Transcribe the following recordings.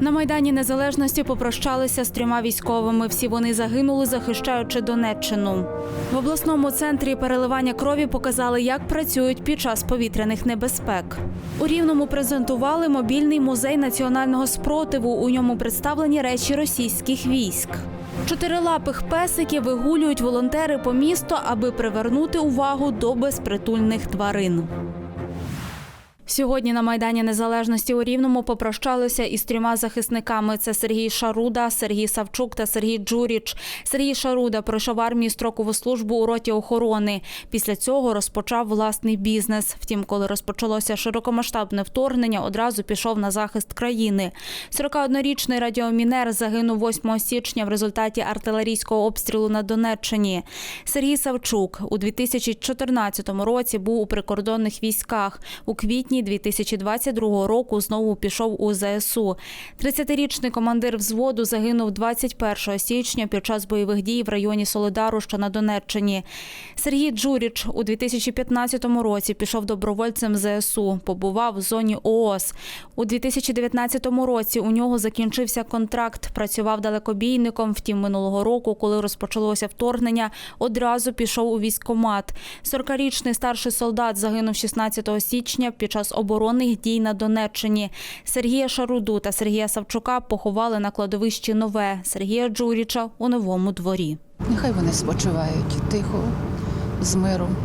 На майдані незалежності попрощалися з трьома військовими. Всі вони загинули, захищаючи Донеччину. В обласному центрі переливання крові показали, як працюють під час повітряних небезпек. У Рівному презентували мобільний музей національного спротиву. У ньому представлені речі російських військ. Чотирилапих песиків вигулюють волонтери по місту, аби привернути увагу до безпритульних тварин. Сьогодні на Майдані Незалежності у Рівному попрощалися із трьома захисниками. Це Сергій Шаруда, Сергій Савчук та Сергій Джуріч. Сергій Шаруда пройшов в армії строкову службу у роті охорони. Після цього розпочав власний бізнес. Втім, коли розпочалося широкомасштабне вторгнення, одразу пішов на захист країни. 41-річний радіомінер загинув 8 січня в результаті артилерійського обстрілу на Донеччині. Сергій Савчук у 2014 році був у прикордонних військах. У квітні 2022 року знову пішов у ЗСУ. 30-річний командир взводу загинув 21 січня під час бойових дій в районі Солидару, що на Донеччині. Сергій Джуріч у 2015 році пішов добровольцем ЗСУ, побував в зоні ООС. У 2019 році у нього закінчився контракт. Працював далекобійником. Втім, минулого року, коли розпочалося вторгнення, одразу пішов у військкомат. 40-річний старший солдат загинув 16 січня під час оборонних дій на Донеччині. Сергія Шаруду та Сергія Савчука поховали на кладовищі Нове. Сергія Джуріча у новому дворі. Нехай вони спочивають тихо, з миром,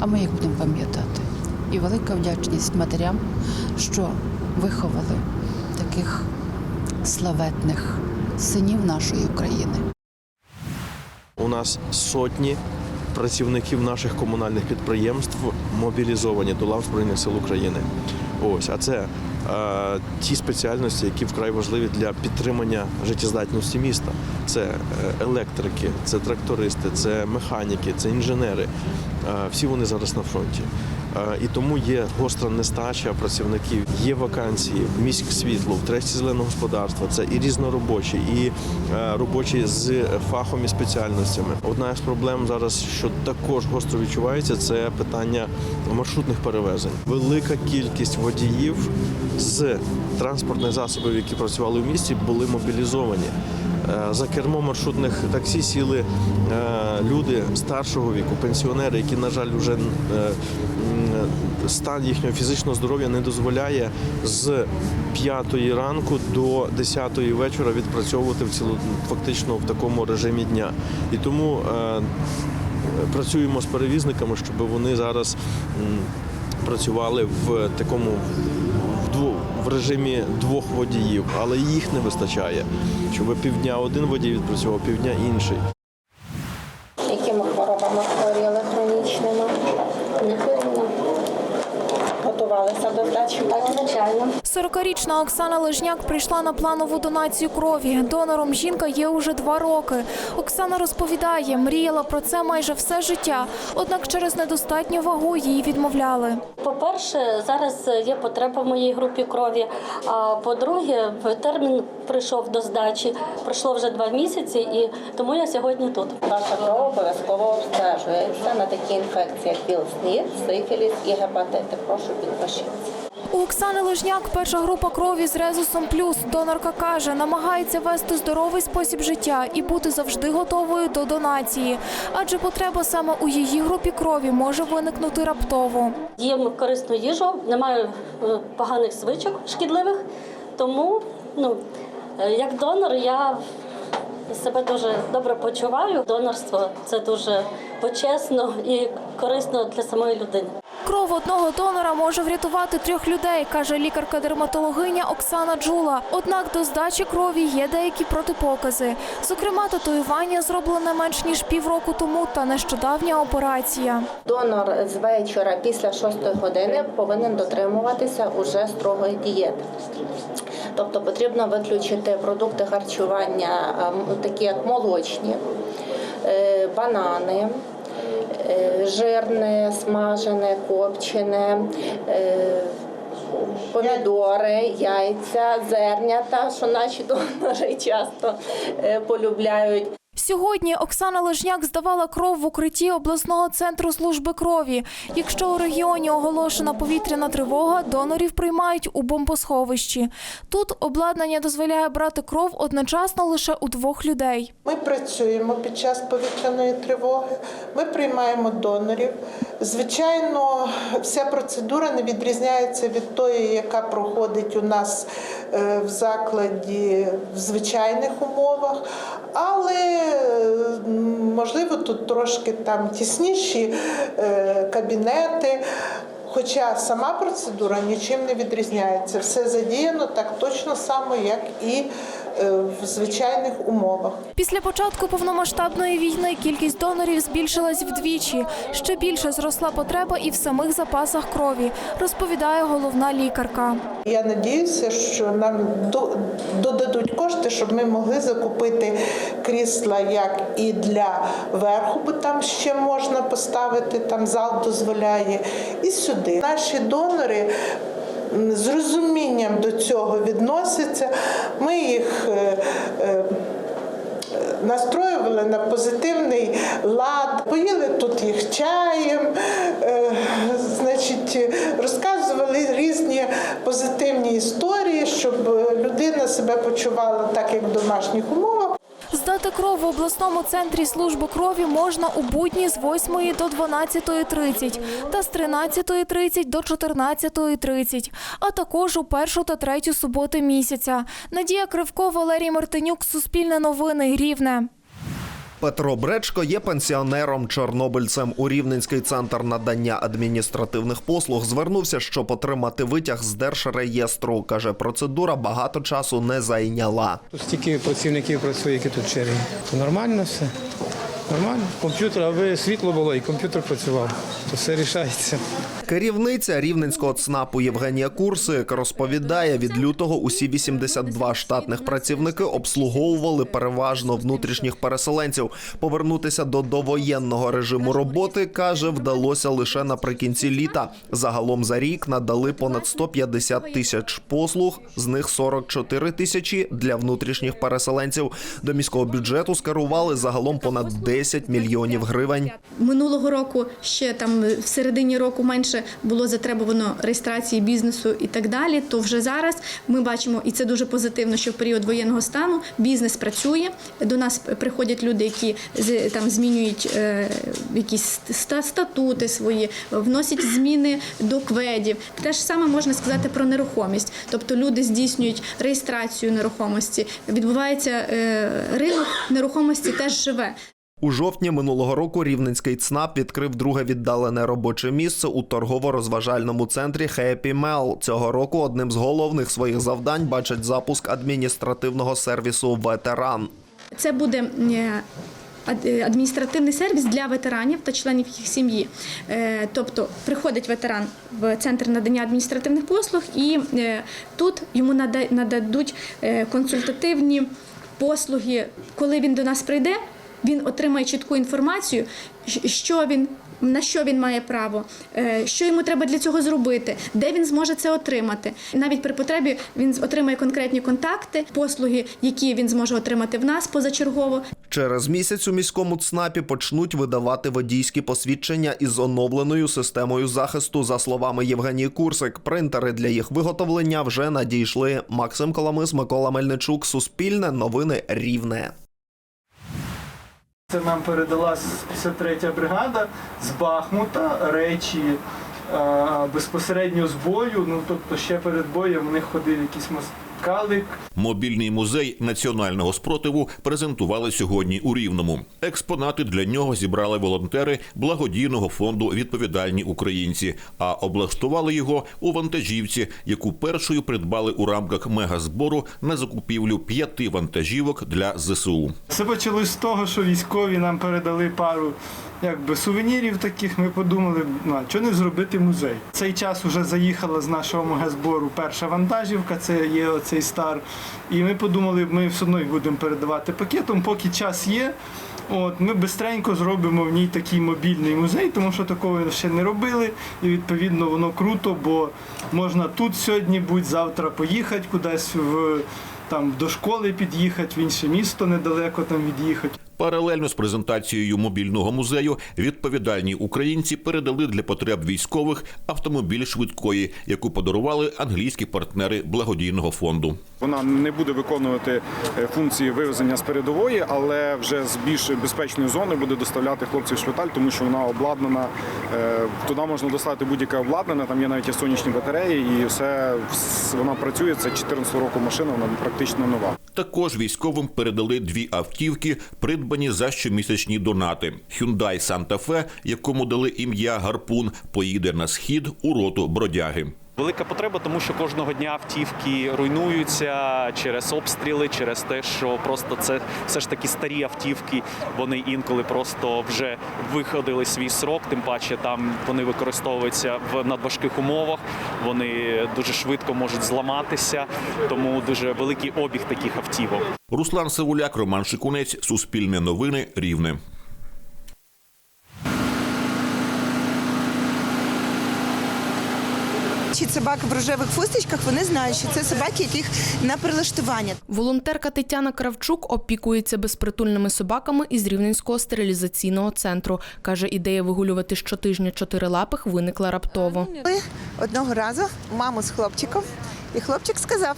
а ми їх будемо пам'ятати. І велика вдячність матерям, що виховали таких славетних синів нашої України. У нас сотні працівників наших комунальних підприємств мобілізовані до лав Збройних сил України. Ось, а це е, ті спеціальності, які вкрай важливі для підтримання життєздатності міста. Це е, електрики, це трактористи, це механіки, це інженери. Е, всі вони зараз на фронті. Е, І тому є гостра нестача працівників, є вакансії в міськ світло, в тресті зеленого. Це і різноробочі, і е, робочі з фахом і спеціальностями. Одна з проблем зараз, що також гостро відчувається, це питання маршрутних перевезень. Велика кількість водіїв з транспортних засобів, які працювали в місті, були мобілізовані. Е, За кермо маршрутних таксі сіли е, люди старшого віку, пенсіонери, які, на жаль, вже е, стан їхнього фізичного здоров'я не дозволяє з 5 ранку до 10 вечора відпрацьовувати в цілу фактично в такому режимі дня. І тому працюємо з перевізниками, щоб вони зараз працювали в такому режимі двох водіїв, але їх не вистачає, щоб півдня один водій відпрацював, півдня інший. Якими хворобами хворіли хронічними? Не хворіла. Готувалися до здачі? Так, звичайно. 40-річна Оксана Лежняк прийшла на планову донацію крові. Донором жінка є уже два роки. Оксана розповідає, мріяла про це майже все життя, однак через недостатню вагу їй відмовляли. По-перше, зараз є потреба в моїй групі крові. А по-друге, термін прийшов до здачі. Пройшло вже два місяці, і тому я сьогодні тут. Ваша кров обов'язково обстежується на такі інфекції, як ВІЛ-СНІД, сифіліс і гепатити. Прошу підпишіться. У Оксани Лежняк перша група крові з резусом плюс. Донорка каже, намагається вести здоровий спосіб життя і бути завжди готовою до донації, адже потреба саме у її групі крові може виникнути раптово. Їм корисну їжу, немає е, поганих звичок шкідливих. Тому, ну, е, як донор, я себе дуже добре почуваю. Донорство це дуже почесно і корисно для самої людини. Кров одного донора може врятувати трьох людей, каже лікарка-дерматологиня Оксана Джула. Однак до здачі крові є деякі протипокази. Зокрема, татуювання зроблене менш ніж півроку тому та нещодавня операція. Донор з вечора після 6 години повинен дотримуватися уже строгої дієти. Тобто потрібно виключити продукти харчування, ем, такі як молочні, е, банани, жирне, смажене, копчене. е, Помідори, яйця, зернята, що наші донори часто е, полюбляють. Сьогодні Оксана Лежняк здавала кров в укритті обласного центру служби крові. Якщо у регіоні оголошена повітряна тривога, донорів приймають у бомбосховищі. Тут обладнання дозволяє брати кров одночасно лише у двох людей. Ми працюємо під час повітряної тривоги, ми приймаємо донорів. Звичайно, вся процедура не відрізняється від тої, яка проходить у нас е, в закладі в звичайних умовах, але можливо тут трошки там тісніші е, кабінети. Хоча сама процедура нічим не відрізняється. Все задіяно так точно само, як і в звичайних умовах. Після початку повномасштабної війни кількість донорів збільшилась вдвічі. Ще більше зросла потреба і в самих запасах крові, розповідає головна лікарка. Я надіюся, що нам до- додадуть кошти, щоб ми могли закупити крісла як і для верху, бо там ще можна поставити, там зал дозволяє, і сюди. Наші донори м, з розумінням до цього відносяться. Ми їх. е, е, Настроювали на позитивний лад, поїли тут їх чаєм, е, значить, розказували різні позитивні історії, щоб людина себе почувала так, як в домашніх умовах. Здати кров в обласному центрі служби крові можна у будні з 8 до 12.30 та з 13.30 до 14.30, а також у першу та третю суботи місяця. Надія Кривко, Валерій Мартинюк, Суспільне новини, Рівне. Петро Бречко є пенсіонером чорнобильцем. У Рівненський центр надання адміністративних послуг звернувся, щоб отримати витяг з держреєстру. каже, процедура багато часу не зайняла. Тут стільки працівників працює, які тут черги. То нормально все. Нормально. Комп'ютер, аби світло було і комп'ютер працював, то все рішається. Керівниця рівненського ЦНАПу Євгенія Курсик розповідає, від лютого усі 82 штатних працівники обслуговували переважно внутрішніх переселенців. Повернутися до довоєнного режиму роботи каже, вдалося лише наприкінці літа. Загалом за рік надали понад 150 тисяч послуг, з них 44 тисячі для внутрішніх переселенців. До міського бюджету скерували загалом понад 10 мільйонів гривень. Минулого року ще там в середині року менше було затребувано реєстрації бізнесу і так далі. То вже зараз ми бачимо, і це дуже позитивно, що в період воєнного стану бізнес працює. До нас приходять люди, які з- там змінюють е, якісь статути свої, вносять зміни до кведів. Те ж саме можна сказати про нерухомість. Тобто люди здійснюють реєстрацію нерухомості. Відбувається е, ринок нерухомості теж живе. У жовтні минулого року рівненський ЦНАП відкрив друге віддалене робоче місце у торгово-розважальному центрі Happy Mel. Цього року одним з головних своїх завдань бачать запуск адміністративного сервісу Ветеран. Це буде е, е, адміністративний сервіс для ветеранів та членів їх сім'ї. Е, Тобто приходить ветеран в центр надання адміністративних послуг, і тут йому нада- нададуть консультативні послуги. Коли він до нас прийде, він отримає чітку інформацію, що він. На що він має право, е, що йому треба для цього зробити, де він зможе це отримати. Навіть при потребі він отримає конкретні контакти, послуги, які він зможе отримати в нас позачергово. Через місяць у міському ЦНАПі почнуть видавати водійські посвідчення із оновленою системою захисту. За словами Євгенії Курсик, принтери для їх виготовлення вже надійшли. Максим Коломис, Микола Мельничук, Суспільне, Новини Рівне. Це нам передала 53-я бригада з Бахмута речі е, безпосередньо з бою. Ну тобто ще перед боєм в них ходив якийсь москалик, Мобільний музей національного спротиву презентували сьогодні у Рівному. Експонати для нього зібрали волонтери благодійного фонду Відповідальні українці, а облаштували його у вантажівці, яку першою придбали у рамках мегазбору на закупівлю п'яти вантажівок для ЗСУ. Все почалось з того, що військові нам передали пару якби сувенірів таких. Ми подумали, ну а чого не зробити музей. Цей час вже заїхала з нашого магазбору перша вантажівка, це є оцей стар. І ми подумали, ми все одно їх будемо передавати пакетом, поки час є. От ми бистренько зробимо в ній такий мобільний музей, тому що такого ще не робили. І відповідно воно круто, бо можна тут сьогодні будь завтра поїхати кудись в там до школи під'їхати, в інше місто недалеко там від'їхати. Паралельно з презентацією мобільного музею відповідальні українці передали для потреб військових автомобіль швидкої, яку подарували англійські партнери благодійного фонду. Вона не буде виконувати е, функції вивезення з передової, але вже з більш безпечної зони буде доставляти хлопців в шпиталь, тому що вона обладнана. е, Туди можна доставити будь-яке обладнання. Там є навіть сонячні батареї, і все вона працює. Це 14 року машина, вона практично нова. Також військовим передали дві автівки, придбані за щомісячні донати. Hyundai Santa Fe, якому дали ім'я Гарпун, поїде на схід у роту бродяги. Велика потреба, тому що кожного дня автівки руйнуються через обстріли, через те, що просто це все ж таки старі автівки. Вони інколи просто вже виходили свій срок. Тим паче там вони використовуються в надважких умовах. Вони дуже швидко можуть зламатися, тому дуже великий обіг таких автівок. Руслан Савуляк, Роман Шикунець, Суспільне новини, Рівне. Чи собак в рожевих фусточках вони знають, що це собаки, яких на прилаштування. Волонтерка Тетяна Кравчук опікується безпритульними собаками із Рівненського стерилізаційного центру. Каже, ідея вигулювати щотижня чотирилапих виникла раптово. Ми одного разу маму з хлопчиком, і хлопчик сказав: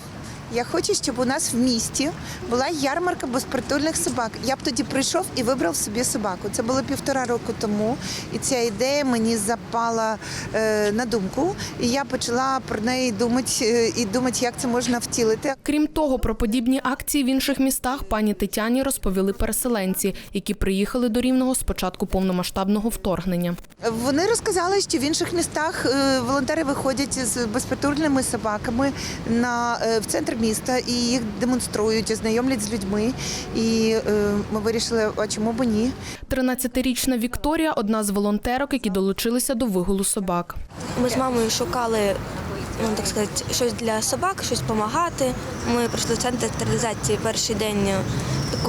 Я хочу, щоб у нас в місті була ярмарка безпритульних собак. Я б тоді прийшов і вибрав собі собаку. Це було півтора року тому, і ця ідея мені запала е, на думку. І я почала про неї думати е, і думати, як це можна втілити. Крім того, про подібні акції в інших містах пані Тетяні розповіли переселенці, які приїхали до Рівного з початку повномасштабного вторгнення. Вони розказали, що в інших містах е, волонтери виходять з безпритульними собаками на е, в центр міста і їх демонструють, знайомлять з людьми. І е, ми вирішили, а чому б ні? 13-річна Вікторія одна з волонтерок, які долучилися до вигулу собак. Ми з мамою шукали, ну так сказати, щось для собак, щось допомагати. Ми прийшли в центр стерилізації перший день.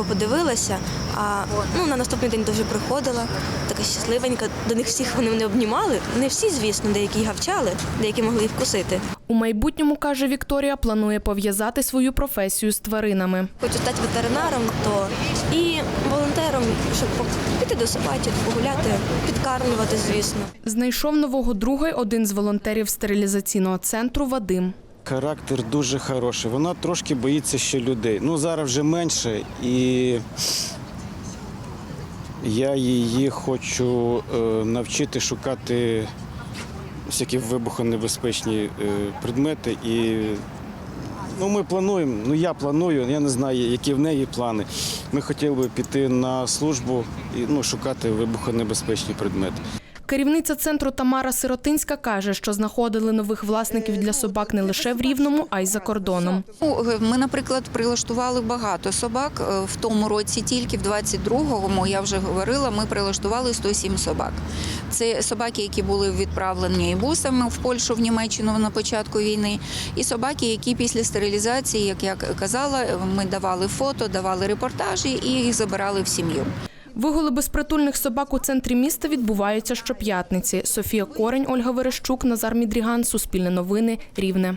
Е, подивилася, а ну на наступний день дуже приходила, така щасливенька. До них всіх вони мене обнімали. Не всі, звісно, деякі гавчали, деякі могли і вкусити. У майбутньому, каже Вікторія, планує пов'язати свою професію з тваринами. Хочу стати ветеринаром, то і волонтером, щоб піти до собачок, погуляти, підкармлювати, звісно. Знайшов нового друга й один з волонтерів стерилізаційного центру Вадим. Характер дуже хороший. Вона трошки боїться ще людей. Ну зараз вже менше, і я її хочу е, навчити шукати всякі вибухонебезпечні е, предмети. І ну, ми плануємо, ну я планую, я не знаю, які в неї плани. Ми хотіли би піти на службу і ну, шукати вибухонебезпечні предмети. Керівниця центру Тамара Сиротинська каже, що знаходили нових власників для собак не лише в Рівному, а й за кордоном. Ну, Ми, наприклад, прилаштували багато собак Е, в тому році, тільки в 22-му, я вже говорила, ми прилаштували 107 собак. Це собаки, які були відправлені бусами в Польщу, в Німеччину на початку війни, і собаки, які після стерилізації, як я казала, ми давали фото, давали репортажі і їх забирали в сім'ю. Вигули безпритульних собак у центрі міста відбуваються щоп'ятниці. Софія Корень, Ольга Верещук, Назар Мідріган, Суспільне новини, Рівне.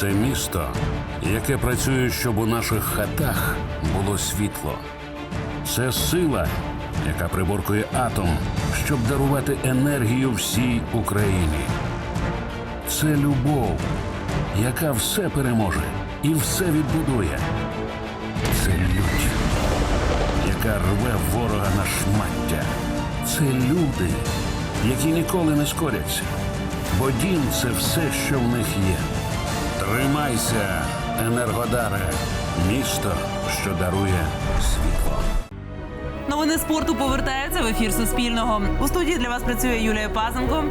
Це місто, яке працює, щоб у наших хатах було світло. Це сила, яка приборкує атом, щоб дарувати енергію всій Україні. Це любов, яка все переможе і все відбудує. Це лють, яка рве ворога на шмаття. Це люди, які ніколи не скоряться. Бо дім це все, що в них є. Тримайся, Енергодаре, місто, що дарує світло. Новини спорту повертаються в ефір Суспільного. У студії для вас працює Юлія Пазенко.